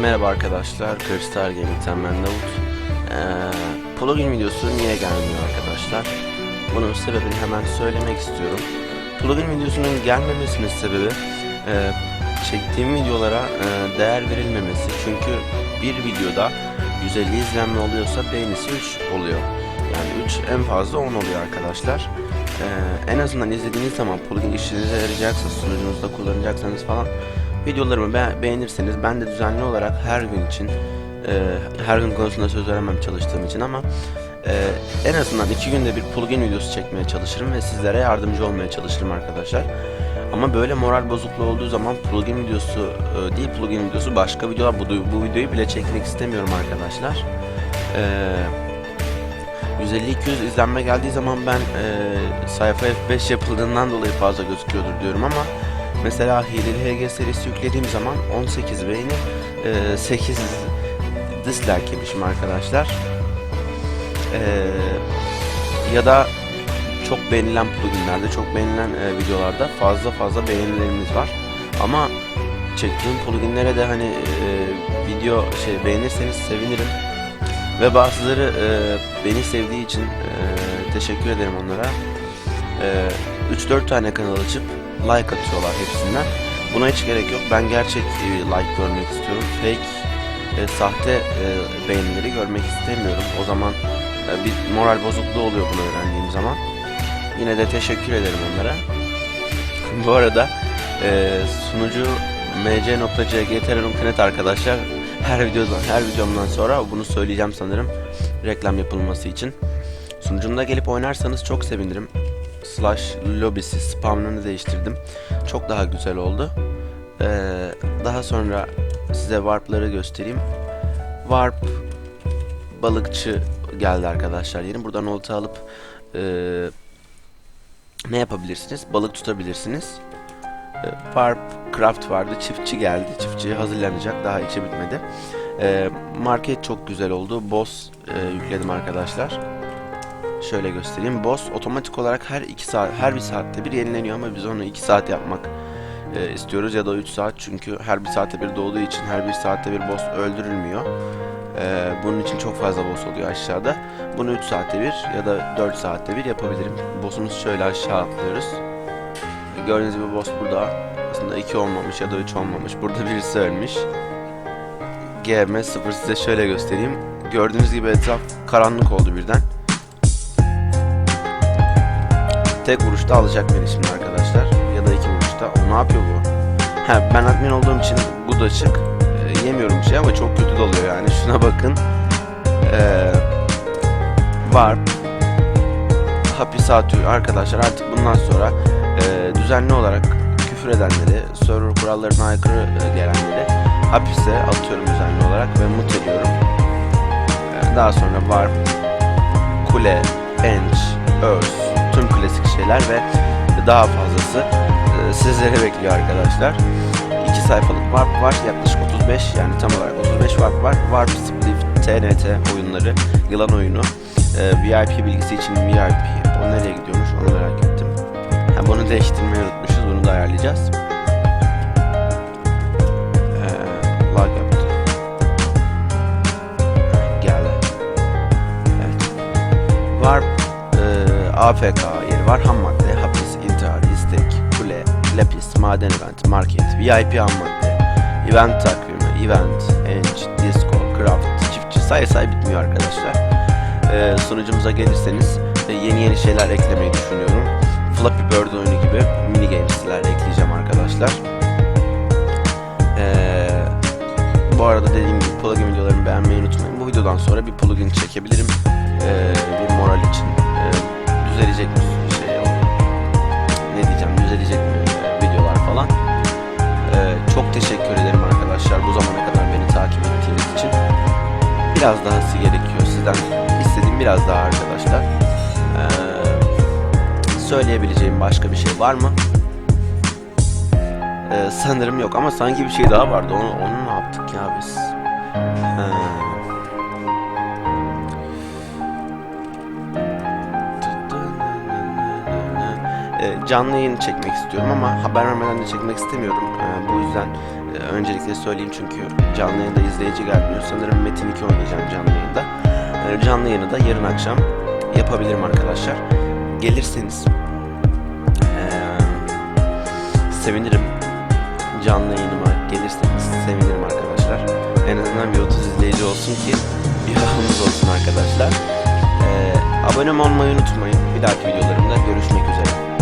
Merhaba arkadaşlar, Kristal Gaming'ten ben Davut. Ee, plugin videosu niye gelmiyor arkadaşlar? Bunun sebebini hemen söylemek istiyorum. Plugin videosunun gelmemesinin sebebi e, çektiğim videolara e, değer verilmemesi. Çünkü bir videoda 150 izlenme oluyorsa beğenisi 3 oluyor. Yani 3 en fazla 10 oluyor arkadaşlar. Ee, en azından izlediğiniz zaman plugin işinize yarayacaksa, sunucunuzda kullanacaksanız falan videolarımı be- beğenirseniz ben de düzenli olarak her gün için e, her gün konusunda söz veremem çalıştığım için ama e, en azından iki günde bir plugin videosu çekmeye çalışırım ve sizlere yardımcı olmaya çalışırım arkadaşlar. Ama böyle moral bozukluğu olduğu zaman plugin videosu e, değil plugin videosu başka videolar bu, bu videoyu bile çekmek istemiyorum arkadaşlar. Eee 150-200 izlenme geldiği zaman ben eee sayfa F5 yapıldığından dolayı fazla gözüküyordur diyorum ama mesela Hileli HG serisi yüklediğim zaman 18 beğeni eee 8 dislike yemişim arkadaşlar. Eee, ya da çok beğenilen pluginlerde, çok beğenilen e, videolarda fazla fazla beğenilerimiz var. Ama çektiğim pluginlere de hani e, video şey beğenirseniz sevinirim. Ve bazıları e, beni sevdiği için e, teşekkür ederim onlara. E, 3-4 tane kanal açıp like atıyorlar hepsinden. Buna hiç gerek yok. Ben gerçek e, like görmek istiyorum. Fake, e, sahte e, beğenileri görmek istemiyorum. O zaman e, bir moral bozukluğu oluyor bunu öğrendiğim zaman. Yine de teşekkür ederim onlara. Bu arada e, sunucu mc.cgtrl.net arkadaşlar her videodan her videomdan sonra bunu söyleyeceğim sanırım reklam yapılması için. Sunucumda gelip oynarsanız çok sevinirim. Slash lobisi spamlarını değiştirdim. Çok daha güzel oldu. Ee, daha sonra size warpları göstereyim. Warp balıkçı geldi arkadaşlar. Yeni buradan olta alıp ee, ne yapabilirsiniz? Balık tutabilirsiniz. Ee, Warp Craft vardı. Çiftçi geldi. Çiftçi hazırlanacak. Daha içi bitmedi. Ee, market çok güzel oldu. Boss e, yükledim arkadaşlar. Şöyle göstereyim. Boss otomatik olarak her 2 saat her bir saatte bir yenileniyor ama biz onu 2 saat yapmak e, istiyoruz ya da 3 saat çünkü her bir saatte bir doğduğu için her bir saatte bir boss öldürülmüyor. Ee, bunun için çok fazla boss oluyor aşağıda. Bunu 3 saatte bir ya da 4 saatte bir yapabilirim. Boss'umuz şöyle aşağı atlıyoruz. Gördüğünüz gibi boss burada. Aslında 2 olmamış ya da 3 olmamış. Burada birisi ölmüş. GM0 size şöyle göstereyim. Gördüğünüz gibi etraf karanlık oldu birden. Tek vuruşta alacak beni şimdi arkadaşlar. Ya da iki vuruşta. O ne yapıyor bu? Ha, ben admin olduğum için bu da çık. Ee, yemiyorum bir şey ama çok kötü doluyor yani. Şuna bakın. Ee, Warp hapis atıyor arkadaşlar artık bundan sonra e, düzenli olarak küfür edenleri, server kurallarına aykırı e, gelenleri hapise atıyorum düzenli olarak ve mut ediyorum. E, daha sonra Warp, Kule, Ench, Earth, klasik şeyler ve daha fazlası e, sizlere bekliyor arkadaşlar. İki sayfalık Warp var yaklaşık 35 yani tam olarak 35 Warp var. Warp Split, TNT oyunları, yılan oyunu. Ee, VIP bilgisi için VIP. O nereye gidiyormuş onu merak ettim. Ha, bunu değiştirmeyi unutmuşuz. Bunu da ayarlayacağız. Yaptı. Geldi. Evet. Warp e, AFK yeri var. Ham madde, hapis, intihar, istek, kule, lapis, maden event, market, VIP ham madde, event takvimi, event, ench, disco, craft, çiftçi say say bitmiyor arkadaşlar e, sunucumuza gelirseniz e, yeni yeni şeyler eklemeyi düşünüyorum. Flappy Bird oyunu gibi mini games'ler ekleyeceğim arkadaşlar. E, bu arada dediğim gibi plugin videolarımı beğenmeyi unutmayın. Bu videodan sonra bir plugin çekebilirim. E, bir moral için. E, düzelecek çok teşekkür ederim arkadaşlar bu zamana kadar beni takip ettiğiniz için. Biraz dahası gerekiyor sizden istediğim biraz daha arkadaşlar. Ee, söyleyebileceğim başka bir şey var mı? Ee, sanırım yok ama sanki bir şey daha vardı. Onu, onu ne yaptık ya biz? Ee, Ee, canlı yayın çekmek istiyorum ama haber vermeden de çekmek istemiyorum. Ee, bu yüzden Ee, öncelikle söyleyeyim çünkü canlı yayında izleyici gelmiyor. Sanırım Metin 2 oynayacağım canlı yayında. Canlı yayını da yarın akşam yapabilirim arkadaşlar. Gelirseniz sevinirim. Canlı yayınıma gelirseniz sevinirim arkadaşlar. En azından bir 30 izleyici olsun ki bir hakkımız olsun arkadaşlar. Ee, abone olmayı unutmayın. Bir dahaki videolarımda görüşmek üzere.